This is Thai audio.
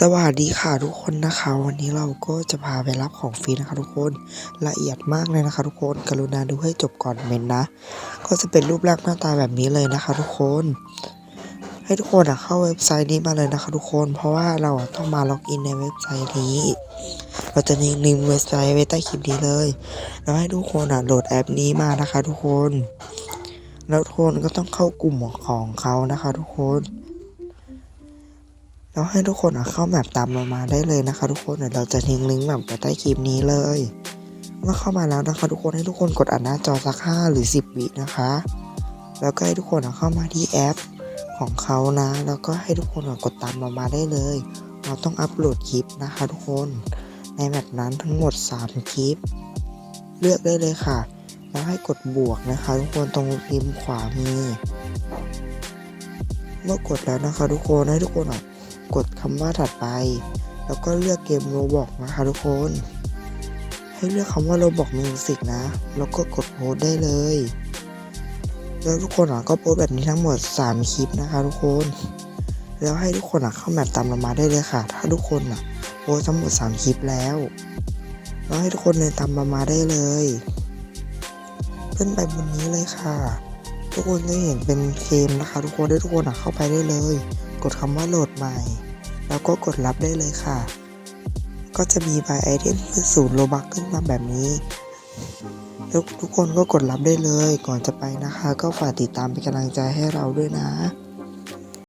สวัสดีค่ะทุกคนนะคะ วันนี้เราก็จะพาไปรับของฟรีนะคะ ทุกคนละเอียดมากเลยนะคะ ทุกคนกรุณาดูให้จบก่อนเมนนะ ก็จะเป็นรูปร่างหน้าตาแบบนี้เลยนะคะ ทุกคน ให้ทุกคนอะเข้าเว็บไซต์นี้มาเลยนะคะ ทุกคนเพราะว่าเราต้องมาล็อกอินในเว็บไซต์นี้ เราจะลิงก์ลิงเว็บไซต์ไว้ใต้คลิปนี้เลยแล้วให้ทุกคนอะโหลดแอปนี้มานะคะ ทุกคน แล้วทุกคนก็ต้องเข้ากลุ่มของเขานะคะ ทุกคน แล้วให้ทุกคนเข้าแมปตามเรามาได้เลยนะคะ ทุกคนเดี๋ยวเราจะทิ้งลิงก์แบบไว้ใต้คลิปนี้เลย เมื่อเข้ามาแล้วนะคะ ทุกคนให้ทุกคนกดอ่านหน้าจอสักห้าหรือสิบวินะคะ แล้วก็ให้ทุกคนเข้ามาที่แอปของเขานะ แล้วก็ให้ทุกคนกดตามเรามาได้เลย เราต้องอัปโหลดคลิปนะคะ ทุกคนในแมปนั้นทั้งหมด 3 คลิป เลือกได้เลยค่ะ แล้วให้กดบวกนะคะ ทุกคนตรงริมขวามือเมื่อกดแล้วนะคะ ทุกคนให้ทุกคนอะ กดคำว่าถัดไป แล้วก็เลือกเกมโรบอกนะคะทุกคน ให้เลือกคำว่าโรบอกมิวสิกนะ แล้วก็กดโพสได้เลย แล้วทุกคนอะก็โพสแบบนี้ทั้งหมด 3 คลิปนะคะทุกคน แล้วให้ทุกคนอะเข้าแมปตามเรามาได้เลยค่ะ ถ้าทุกคนอะโพสทั้งหมด 3 คลิปแล้วแล้วให้ทุกคนเดินตามเรามาได้เลย ขึ้นไปบนนี้เลยค่ะ ทุกคนจะเห็นเป็นเกมนะคะทุกคนได้ทุกคนอะเข้าไปได้เลย กดคำว่าโหลดใหม่ แล้วก็กดรับได้เลยค่ะ ก็จะมีบายไอเทมขึ้นศูนย์โลบักขึ้นมาแบบนี้แล้วทุกคนก็กดรับได้เลย ก่อนจะไปนะคะ ก็ฝากติดตามเป็นกำลังใจให้เราด้วยนะ